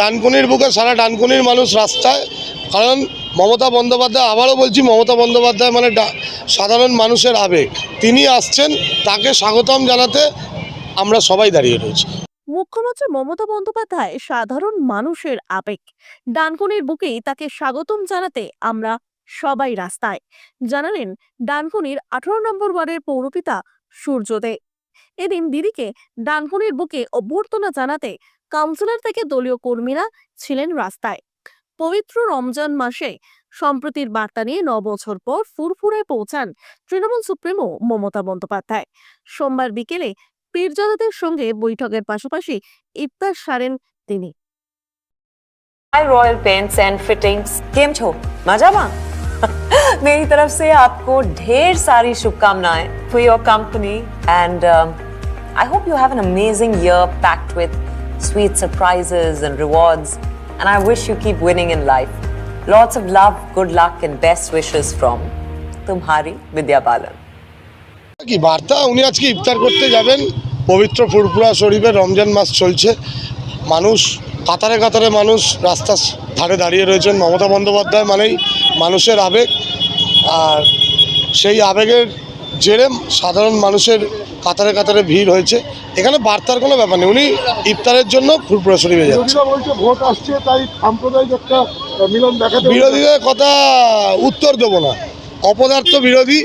ডানকুনির বুকে, সারা ডানকুনির মানুষ রাস্তায়। কারণ মমতা বন্দ্যোপাধ্যায়, আবারও বলছি, মমতা বন্দ্যোপাধ্যায় মানে সাধারণ মানুষের আবেগ। তিনি আসছেন, তাকে স্বাগতম জানাতে আমরা সবাই দাঁড়িয়ে রয়েছি। মুখ্যমন্ত্রী মমতা বন্দ্যোপাধ্যায় সাধারণ মানুষের আবেগ। ডানকুনির বুকেই তাকে স্বাগতম জানাতে আমরা সবাই রাস্তায়। জানালেন ডানকুনির আঠারো নম্বর ওয়ার্ডের পৌরপিতা সূর্যদে এদিন দিদিকে ডানকুনির বুকে অভ্যর্থনা জানাতে কাউন্সিলর থেকে দলীয় কর্মীরা ছিলেন রাস্তায় পবিত্র রমজান মাসে সম্প্রতির বার্তা নিয়ে ন বছর পর ফুরফুরায় পৌঁছান তৃণমূল সুপ্রিমো মমতা বন্দ্যোপাধ্যায় সোমবার বিকেলে পীরজাদাদের সঙ্গে বৈঠকের পাশাপাশি ইফতার সারেন তিনি hi Royal Paints and Fittings केम छो मजामा मेरी तरफ से आपको ढेर सारी शुभकामनाएं for your company and I hope you have an amazing year packed with sweet surprises and rewards and I wish you keep winning in life. Lots of love, good luck and best wishes from Tumhari Vidya Balan. কি বার্তা উনি আজকে ইফতার করতে যাবেন পবিত্র ফুরফুরা শরীফে রমজান মাস চলছে মানুষ কাতারে কাতারে মানুষ রাস্তার ধারে দাঁড়িয়ে রয়েছেন মমতা বন্দ্যোপাধ্যায় মানেই মানুষের আবেগ আর সেই আবেগের জেরে সাধারণ মানুষের কাতারে কাতারে ভিড় হয়েছে। এখানে বার্তার কোনো ব্যাপার নেই। উনি ইফতারের জন্য যাচ্ছেন বিরোধীরা বলছে ভোট আসছে তাই সাম্প্রদায়িক একটা মিলন বিরোধীদের কথা উত্তর দেবো না। অপদার্থ বিরোধী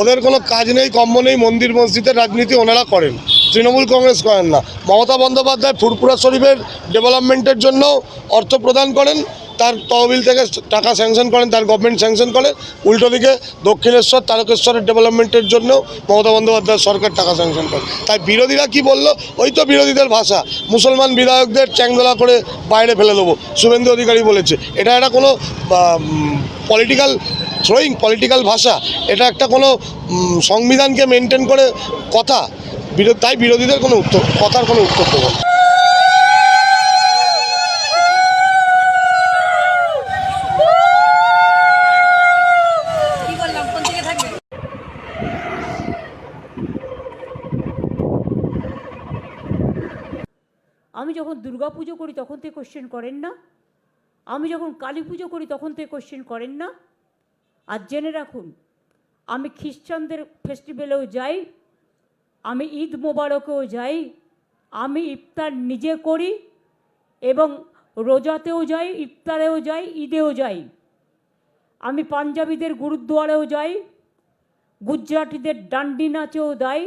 ওদের কোনো কাজ নেই কম্ম নেই মন্দির মসজিদের রাজনীতি ওনারা করেন। তৃণমূল কংগ্রেস করেন না। মমতা বন্দ্যোপাধ্যায় ফুরপুরা শরীফের ডেভেলপমেন্টের জন্য অর্থ প্রদান করেন। তার তহবিল থেকে টাকা স্যাংশন করেন, তার গভর্নমেন্ট স্যাংশন করে, উল্টো দিকে দক্ষিণেশ্বর, তারকেশ্বরের ডেভেলপমেন্টের জন্য মমতা বন্দ্যোপাধ্যায় সরকার টাকা স্যাংশন করে। তাই বিরোধীরা কি বলল? ওই তো বিরোধীদের ভাষা। মুসলমান বিধায়কদের চ্যাংদোলা করে বাইরে ফেলে দেবো, শুভেন্দু অধিকারী বলেছে। এটা একটা কোনো পলিটিক্যাল থ্রোয়িং পলিটিক্যাল ভাষা। এটা একটা কোনো সংবিধানকে মেনটেন করে কথা। তাই বিরোধীদের কোনো উত্তর, কথার কোনো উত্তর দেবো আমি যখন দুর্গা পুজো করি তখন তো কোশ্চেন করেন না। আমি যখন কালী পুজো করি তখন তো কোশ্চেন করেন না। আর জেনে রাখুন, আমি খ্রিস্টানদের ফেস্টিভ্যালেও যাই, আমি ঈদ মোবারকেও যাই, আমি ইফতার নিজে করি এবং রোজাতেও যাই, ইফতারেও যাই, ঈদেও যাই। আমি পাঞ্জাবিদের গুরুদ্বারেও যাই, গুজরাটিদের ডান্ডি নাচেও যাই,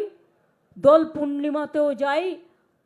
দোল পূর্ণিমাতেও যাই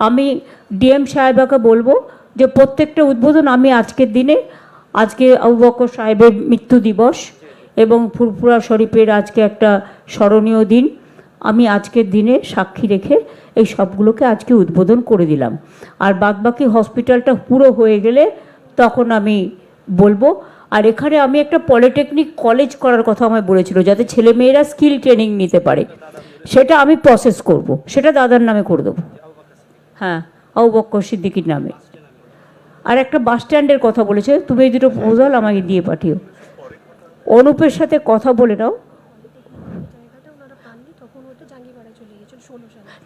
আমি ডিএম সাহেবাকে বলব যে প্রত্যেকটা উদ্বোধন আমি আজকের দিনে, আজকে আবু সাহেবের মৃত্যু দিবস এবং ফুরফুরা শরীফের আজকে একটা স্মরণীয় দিন। আমি আজকের দিনে সাক্ষী রেখে এই সবগুলোকে আজকে উদ্বোধন করে দিলাম। আর বাদবাকি হসপিটালটা পুরো হয়ে গেলে তখন আমি বলব, আর এখানে আমি একটা পলিটেকনিক কলেজ করার কথা আমায় বলেছিল, যাতে ছেলেমেয়েরা স্কিল ট্রেনিং নিতে পারে। সেটা আমি প্রসেস করব। সেটা দাদার নামে করে দেবো। হ্যাঁ আবু বক্কর সিদ্দিকির নামে। আর একটা বাস স্ট্যান্ডের কথা বলেছে, তুমি এই দুটো প্রপোজাল আমাকে দিয়ে পাঠিও। অনুপের সাথে কথা বলে নাও।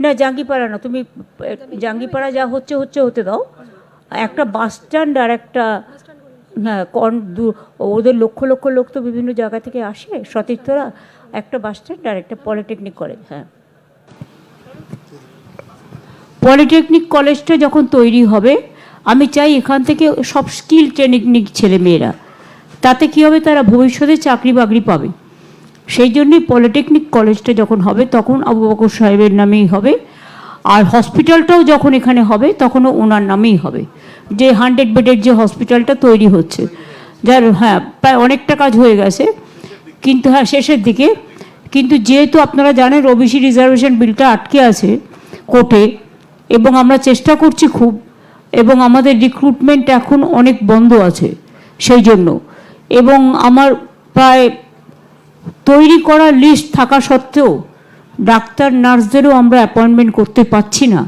না, জাঙ্গিপাড়া না, তুমি, জাঙ্গিপাড়া যা হচ্ছে হচ্ছে, হতে দাও। একটা বাস স্ট্যান্ড আর একটা হ্যাঁ কন ওদের লক্ষ লক্ষ লোক তো বিভিন্ন জায়গা থেকে আসে, সতীর্থরা। একটা বাস স্ট্যান্ড আর একটা পলিটেকনিক কলেজ হ্যাঁ। পলিটেকনিক কলেজটা যখন তৈরি হবে, আমি চাই এখান থেকে সব স্কিল ট্রেনিং ছেলে মেয়েরা তাতে কী হবে তারা ভবিষ্যতে চাকরি বাকরি পাবে। সেই জন্যই পলিটেকনিক কলেজটা যখন হবে, তখন আবু বকর সাহেবের নামেই হবে। আর হসপিটালটাও যখন এখানে হবে, তখনও ওনার নামেই হবে। যে হান্ড্রেড বেডের যে হসপিটালটা তৈরি হচ্ছে, যার হ্যাঁ প্রায় অনেকটা কাজ হয়ে গেছে। কিন্তু হ্যাঁ শেষের দিকে, কিন্তু যেহেতু আপনারা জানেন, ওবিসি রিজার্ভেশন বিলটা আটকে আছে কোর্টে এবং আমরা চেষ্টা করছি খুব, এবং আমাদের রিক্রুটমেন্ট এখন অনেক বন্ধ আছে, সেই জন্য। এবং আমার প্রায় তৈরি করা লিস্ট থাকা সত্ত্বেও ডাক্তার, নার্সদেরও আমরা অ্যাপয়েন্টমেন্ট করতে পারছি না।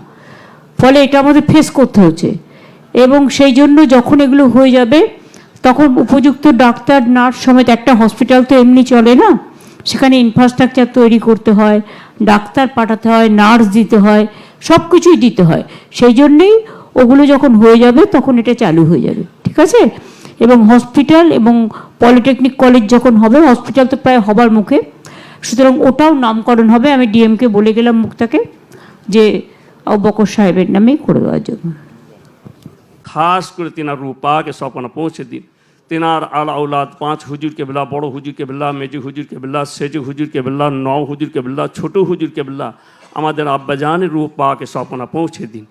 ফলে এটা আমাদের ফেস করতে হচ্ছে। এবং সেই জন্য যখন এগুলো হয়ে যাবে, তখন উপযুক্ত ডাক্তার, নার্স সমেত একটা হসপিটাল তো এমনি চলে না? সেখানে ইনফ্রাস্ট্রাকচার তৈরি করতে হয়, ডাক্তার পাঠাতে হয়, নার্স দিতে হয়। সব কিছুই দিতে হয়। সেই জন্যেই ওগুলো যখন হয়ে যাবে, তখন এটা চালু হয়ে যাবে। ঠিক আছে? এবং হসপিটাল এবং পলিটেকনিক কলেজ যখন হবে, হসপিটাল তো প্রায় হবার মুখে। সুতরাং ওটাও নামকরণ হবে। আমি ডিএমকে বলে গেলাম মুক্তাকে যে বকর সাহেবের নামেই করে দেওয়ার জন্য। খাস করে তেনার রূপাকে সপনা পৌঁছে দিন। তেনার আল আউলাদ পাঁচ হুজুর কেবলা, বড় হুজুর কেবলা, মেজু হুজুর কেবলা, সেজু হুজুর কেবলা ন হুজুর কেবলা, ছোট হুজুর কেবলা আমাদের আব্বাজানের রূপ পাকে স্বপনা পৌঁছে দিন।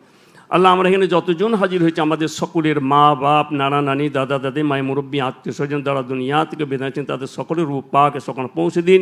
আল্লাহ, আমরা এখানে যতজন হাজির হয়েছে, আমাদের সকলের মা, বাপ, নানা, নানি, দাদা, দাদি মাই মুরব্বী, আত্মীয় স্বজন, যারা দুনিয়া থেকে বেঁধেছেন তাদের সকলের রূপ পাকে স্বপনা পৌঁছে দিন।